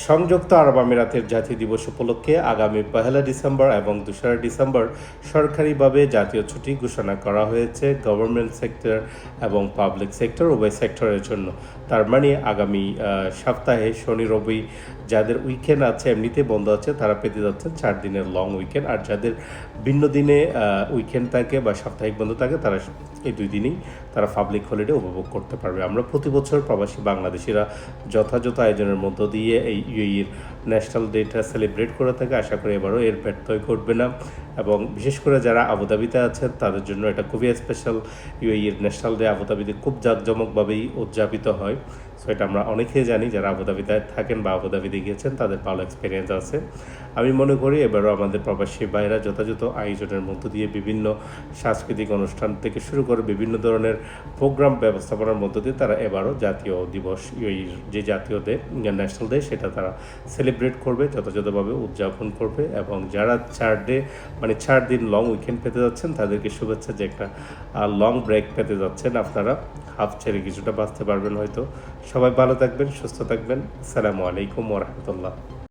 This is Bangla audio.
সংযুক্ত আরব আমিরাতের জাতীয় দিবস উপলক্ষে আগামী পহেলা ডিসেম্বর এবং দোসরা ডিসেম্বর সরকারিভাবে জাতীয় ছুটি ঘোষণা করা হয়েছে গভর্নমেন্ট সেক্টর এবং পাবলিক সেক্টর, উভয় সেক্টরের জন্য। তার মানে আগামী সপ্তাহে শনি, রবি যাদের উইকেন্ড আছে এমনিতে বন্ধ আছে, তারা পেতে যাচ্ছেন চার দিনের লং উইকেন্ড আর যাদের ভিন্ন দিনে উইকেন্ড থাকে বা সাপ্তাহিক বন্ধ থাকে, তারা এই দুই দিনেই তারা পাবলিক হলিডে উপভোগ করতে পারবে। আমরা প্রতি বছর প্রবাসী বাংলাদেশিরা যথাযথ আয়োজনের মধ্য দিয়ে এই 유 예. ন্যাশনাল ডেটা সেলিব্রেট করে থাকে। আশা করি এবারও এর ব্যর্থই ঘটবে না। এবং বিশেষ করে যারা আবুধাবিতে আছেন, তাদের জন্য এটা খুবই স্পেশাল ইউইর ন্যাশনাল ডে। আবুধাবিতে খুব জাঁকজমকভাবেই উদযাপিত হয়। সো এটা আমরা অনেকেই জানি যারা আবুধাবিতে থাকেন বা আবুধাবিতে গিয়েছেন, তাদের ভালো এক্সপিরিয়েন্স আছে। আমি মনে করি এবারও আমাদের প্রবাসী ভাইরা যথাযথ আয়োজনের মধ্য দিয়ে বিভিন্ন সাংস্কৃতিক অনুষ্ঠান থেকে শুরু করে বিভিন্ন ধরনের প্রোগ্রাম ব্যবস্থাপনার মধ্য দিয়ে তারা এবারও জাতীয় দিবস এই যে জাতীয় ডে, ন্যাশনাল ডে, সেটা তারা সেলিব্রেট করবে, যথাযথভাবে উদযাপন করবে এবং যারা চার ডে মানে চার দিন লং উইকেন্ড পেতে যাচ্ছেন, তাদেরকে শুভেচ্ছা যে একটা লং ব্রেক পেতে যাচ্ছেন আপনারা। হাফ ছেড়ে কিছুটা বাঁচতে পারবেন হয়তো। সবাই ভালো থাকবেন, সুস্থ থাকবেন। আসসালামু আলাইকুম ওরহামতুল্লাহ